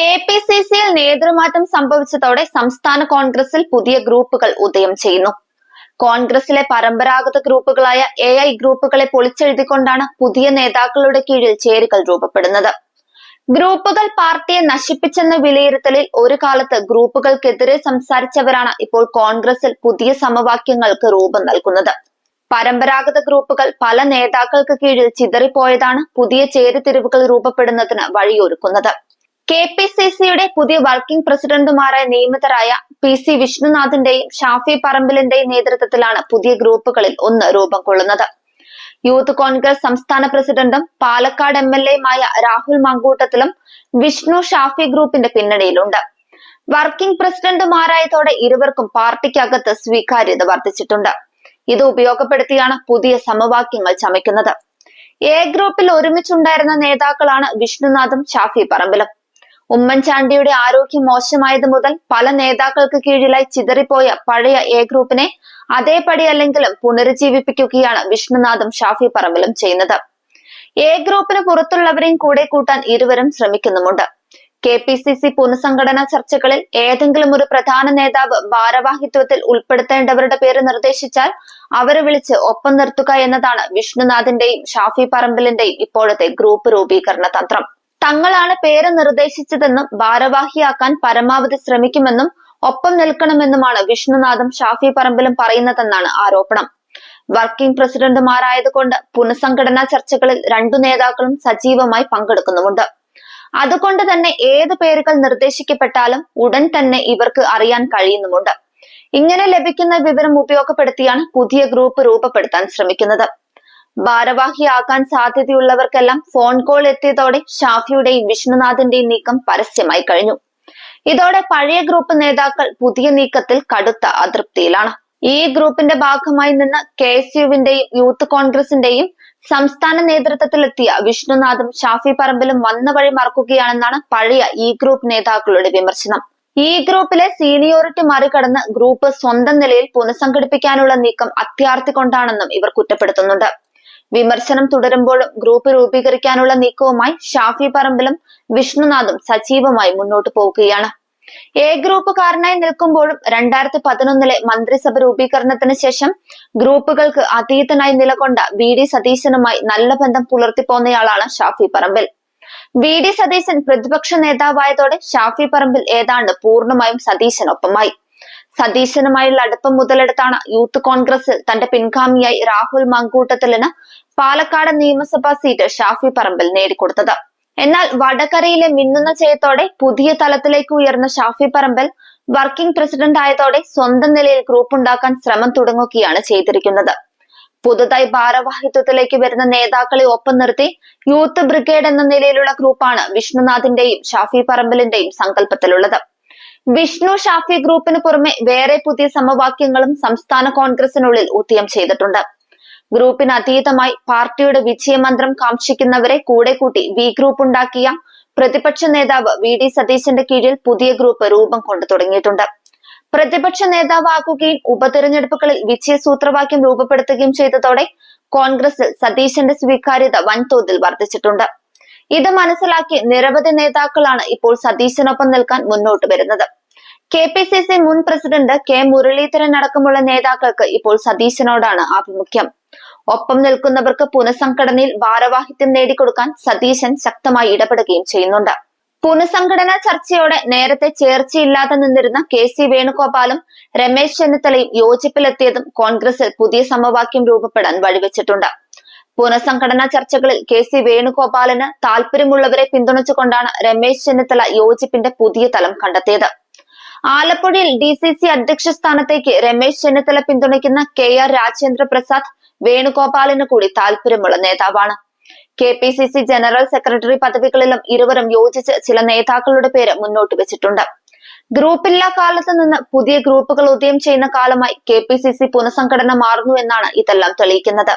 K P C സിയിൽ നേതൃമാറ്റം സംഭവിച്ചതോടെ സംസ്ഥാന കോൺഗ്രസിൽ പുതിയ ഗ്രൂപ്പുകൾ ഉദയം ചെയ്യുന്നു. കോൺഗ്രസിലെ പരമ്പരാഗത ഗ്രൂപ്പുകളായ എ ഐ ഗ്രൂപ്പുകളെ പൊളിച്ചെഴുതിക്കൊണ്ടാണ് പുതിയ നേതാക്കളുടെ കീഴിൽ ചേരുകൾ രൂപപ്പെടുന്നത്. ഗ്രൂപ്പുകൾ പാർട്ടിയെ നശിപ്പിച്ചെന്ന വിലയിരുത്തലിൽ ഒരു കാലത്ത് ഗ്രൂപ്പുകൾക്കെതിരെ സംസാരിച്ചവരാണ് ഇപ്പോൾ കോൺഗ്രസിൽ പുതിയ സമവാക്യങ്ങൾക്ക് രൂപം നൽകുന്നത്. പരമ്പരാഗത ഗ്രൂപ്പുകൾ പല നേതാക്കൾക്ക് കീഴിൽ ചിതറിപ്പോയതാണ് പുതിയ ചേരുതിരിവുകൾ രൂപപ്പെടുന്നതിന് വഴിയൊരുക്കുന്നത്. കെ പി സി സിയുടെ പുതിയ വർക്കിംഗ് പ്രസിഡന്റുമാരായ നിയമിതരായ പി സി വിഷ്ണുനാഥിന്റെയും ഷാഫി പറമ്പിലിന്റെയും നേതൃത്വത്തിലാണ് പുതിയ ഗ്രൂപ്പുകളിൽ ഒന്ന് രൂപം കൊള്ളുന്നത്. യൂത്ത് കോൺഗ്രസ് സംസ്ഥാന പ്രസിഡന്റും പാലക്കാട് എം എൽ എയുമായ രാഹുൽ മങ്കൂട്ടത്തിലും വിഷ്ണു ഷാഫി ഗ്രൂപ്പിന്റെ പിന്നണിയിലുണ്ട്. വർക്കിംഗ് പ്രസിഡന്റുമാരായതോടെ ഇരുവർക്കും പാർട്ടിക്കകത്ത് സ്വീകാര്യത വർദ്ധിച്ചിട്ടുണ്ട്. ഇത് ഉപയോഗപ്പെടുത്തിയാണ് പുതിയ സമവാക്യങ്ങൾ ചമയ്ക്കുന്നത്. എ ഗ്രൂപ്പിൽ ഒരുമിച്ചുണ്ടായിരുന്ന നേതാക്കളാണ് വിഷ്ണുനാഥും ഷാഫി പറമ്പിലും. ഉമ്മൻചാണ്ടിയുടെ ആരോഗ്യം മോശമായത് മുതൽ പല നേതാക്കൾക്ക് കീഴിലായി ചിതറിപ്പോയ പഴയ എ ഗ്രൂപ്പിനെ അതേപടി അല്ലെങ്കിലും പുനരുജ്ജീവിപ്പിക്കുകയാണ് വിഷ്ണുനാഥും ഷാഫി പറമ്പിലും ചെയ്യുന്നത്. എ ഗ്രൂപ്പിന് പുറത്തുള്ളവരെയും കൂടെ കൂട്ടാൻ ഇരുവരും ശ്രമിക്കുന്നുമുണ്ട്. കെ പി സി സി പുനഃസംഘടനാ ചർച്ചകളിൽ ഏതെങ്കിലും ഒരു പ്രധാന നേതാവ് ഭാരവാഹിത്വത്തിൽ ഉൾപ്പെടുത്തേണ്ടവരുടെ പേര് നിർദ്ദേശിച്ചാൽ അവരെ വിളിച്ച് ഒപ്പം നിർത്തുക എന്നതാണ് വിഷ്ണുനാഥിന്റെയും ഷാഫി പറമ്പിലിന്റെയും ഇപ്പോഴത്തെ ഗ്രൂപ്പ് രൂപീകരണ തന്ത്രം. തങ്ങളാണ് പേര് നിർദ്ദേശിച്ചതെന്നും ഭാരവാഹിയാക്കാൻ പരമാവധി ശ്രമിക്കുമെന്നും ഒപ്പം നിൽക്കണമെന്നുമാണ് വിഷ്ണുനാഥും ഷാഫി പറമ്പിലും പറയുന്നതെന്നാണ് ആരോപണം. വർക്കിംഗ് പ്രസിഡന്റുമാരായതുകൊണ്ട് പുനഃസംഘടനാ ചർച്ചകളിൽ രണ്ടു നേതാക്കളും സജീവമായി പങ്കെടുക്കുന്നുമുണ്ട്. അതുകൊണ്ട് തന്നെ ഏത് പേരുകൾ നിർദ്ദേശിക്കപ്പെട്ടാലും ഉടൻ തന്നെ ഇവർക്ക് അറിയാൻ കഴിയുന്നുമുണ്ട്. ഇങ്ങനെ ലഭിക്കുന്ന വിവരം ഉപയോഗപ്പെടുത്തിയാണ് പുതിയ ഗ്രൂപ്പ് രൂപപ്പെടുത്താൻ ശ്രമിക്കുന്നത്. ഭാരവാഹിയാകാൻ സാധ്യതയുള്ളവർക്കെല്ലാം ഫോൺ കോൾ എത്തിയതോടെ ഷാഫിയുടെയും വിഷ്ണുനാഥിന്റെയും നീക്കം പരസ്യമായി കഴിഞ്ഞു. ഇതോടെ പഴയ ഗ്രൂപ്പ് നേതാക്കൾ പുതിയ നീക്കത്തിൽ കടുത്ത അതൃപ്തിയിലാണ്. ഈ ഗ്രൂപ്പിന്റെ ഭാഗമായി നിന്ന് കെ എസ് യുവിന്റെയും യൂത്ത് കോൺഗ്രസിന്റെയും സംസ്ഥാന നേതൃത്വത്തിലെത്തിയ വിഷ്ണുനാഥും ഷാഫി പറമ്പിലും വന്ന വഴി മറക്കുകയാണെന്നാണ് പഴയ ഈ ഗ്രൂപ്പ് നേതാക്കളുടെ വിമർശനം. ഈ ഗ്രൂപ്പിലെ സീനിയോറിറ്റി മറികടന്ന് ഗ്രൂപ്പ് സ്വന്തം നിലയിൽ പുനഃസംഘടിപ്പിക്കാനുള്ള നീക്കം അത്യാർത്ഥി കൊണ്ടാണെന്നും ഇവർ കുറ്റപ്പെടുത്തുന്നുണ്ട്. വിമർശനം തുടരുമ്പോഴും ഗ്രൂപ്പ് രൂപീകരിക്കാനുള്ള നീക്കവുമായി ഷാഫി പറമ്പിലും വിഷ്ണുനാഥും സജീവമായി മുന്നോട്ട് പോവുകയാണ്. എ ഗ്രൂപ്പ് ഗ്രൂപ്പുകാരനായി നിൽക്കുമ്പോഴും രണ്ടായിരത്തി പതിനൊന്നിലെ മന്ത്രിസഭ രൂപീകരണത്തിന് ശേഷം ഗ്രൂപ്പുകൾക്ക് അതീതനായി നിലകൊണ്ട വി ഡി സതീശനുമായി നല്ല ബന്ധം പുലർത്തിപ്പോന്നയാളാണ് ഷാഫി പറമ്പിൽ. വി ഡി സതീശൻ പ്രതിപക്ഷ നേതാവായതോടെ ഷാഫി പറമ്പിൽ ഏതാണ്ട് പൂർണമായും സതീശനൊപ്പമായി. സതീശനുമായുള്ള അടുപ്പം മുതലെടുത്താണ് യൂത്ത് കോൺഗ്രസിൽ തന്റെ പിൻഗാമിയായി രാഹുൽ മങ്കൂട്ടത്തിലിന് പാലക്കാട് നിയമസഭാ സീറ്റ് ഷാഫി പറമ്പിൽ നേടിക്കൊടുത്തത്. എന്നാൽ വടകരയിലെ മിന്നുന്ന ജയത്തോടെ പുതിയ തലത്തിലേക്ക് ഉയർന്ന ഷാഫി പറമ്പിൽ വർക്കിംഗ് പ്രസിഡന്റ് ആയതോടെ സ്വന്തം നിലയിൽ ഗ്രൂപ്പ് ഉണ്ടാക്കാൻ ശ്രമം തുടങ്ങുകയാണ് ചെയ്തിരിക്കുന്നത്. പുതുതായി ഭാരവാഹിത്വത്തിലേക്ക് വരുന്ന നേതാക്കളെ ഒപ്പം നിർത്തി യൂത്ത് ബ്രിഗേഡ് എന്ന നിലയിലുള്ള ഗ്രൂപ്പാണ് വിഷ്ണുനാഥിന്റെയും ഷാഫി പറമ്പലിന്റെയും സങ്കല്പത്തിലുള്ളത്. വിഷ്ണു ഷാഫി ഗ്രൂപ്പിന് പുറമെ വേറെ പുതിയ സമവാക്യങ്ങളും സംസ്ഥാന കോൺഗ്രസിനുള്ളിൽ ഊത്തിയം ചെയ്തിട്ടുണ്ട്. ഗ്രൂപ്പിന് അതീതമായി പാർട്ടിയുടെ വിജയമന്ത്രം കാക്ഷിക്കുന്നവരെ കൂടെ കൂട്ടി വി ഗ്രൂപ്പ് ഉണ്ടാക്കിയ പ്രതിപക്ഷ നേതാവ് വി ഡി സതീശന്റെ കീഴിൽ പുതിയ ഗ്രൂപ്പ് രൂപം കൊണ്ടു തുടങ്ങിയിട്ടുണ്ട്. പ്രതിപക്ഷ നേതാവാകുകയും ഉപതെരഞ്ഞെടുപ്പുകളിൽ വിജയസൂത്രവാക്യം രൂപപ്പെടുത്തുകയും ചെയ്തതോടെ കോൺഗ്രസിൽ സതീശന്റെ സ്വീകാര്യത വൻതോതിൽ വർദ്ധിച്ചിട്ടുണ്ട്. ഇത് മനസ്സിലാക്കി നിരവധി നേതാക്കളാണ് ഇപ്പോൾ സതീശനൊപ്പം നിൽക്കാൻ മുന്നോട്ട് വരുന്നത്. കെ പി സി സി മുൻ പ്രസിഡന്റ് കെ മുരളീധരൻ അടക്കമുള്ള നേതാക്കൾക്ക് ഇപ്പോൾ സതീശനോടാണ് ആഭിമുഖ്യം. ഒപ്പം നിൽക്കുന്നവർക്ക് പുനഃസംഘടനയിൽ ഭാരവാഹിത്യം നേടിക്കൊടുക്കാൻ സതീശൻ ശക്തമായി ഇടപെടുകയും ചെയ്യുന്നുണ്ട്. പുനഃസംഘടനാ ചർച്ചയോടെ നേരത്തെ ചേർച്ചയില്ലാതെ നിന്നിരുന്ന കെ സി വേണുഗോപാലും രമേശ് ചെന്നിത്തലയും യോജിപ്പിലെത്തിയതും കോൺഗ്രസിൽ പുതിയ സമവാക്യം രൂപപ്പെടാൻ വഴിവെച്ചിട്ടുണ്ട്. പുനഃസംഘടനാ ചർച്ചകളിൽ കെ സി വേണുഗോപാലിന് താല്പര്യമുള്ളവരെ പിന്തുണച്ചുകൊണ്ടാണ് രമേശ് ചെന്നിത്തല യോജിപ്പിന്റെ പുതിയ തലം കണ്ടെത്തിയത്. ആലപ്പുഴയിൽ ഡി സി സി അധ്യക്ഷ സ്ഥാനത്തേക്ക് രമേശ് ചെന്നിത്തല പിന്തുണയ്ക്കുന്ന കെ ആർ രാജേന്ദ്ര പ്രസാദ് വേണുഗോപാലിന് കൂടി താല്പര്യമുള്ള നേതാവാണ്. K P C C general secretary പദവികളിലും ഇരുവരും യോജിച്ച് ചില നേതാക്കളുടെ പേര് മുന്നോട്ട് വെച്ചിട്ടുണ്ട്. ഗ്രൂപ്പില്ലാ കാലത്ത് നിന്ന് പുതിയ ഗ്രൂപ്പുകൾ ഉദയം ചെയ്യുന്ന കാലമായി കെ പി സി സി പുനഃസംഘടന മാറുന്നു എന്നാണ് ഇതെല്ലാം തെളിയിക്കുന്നത്.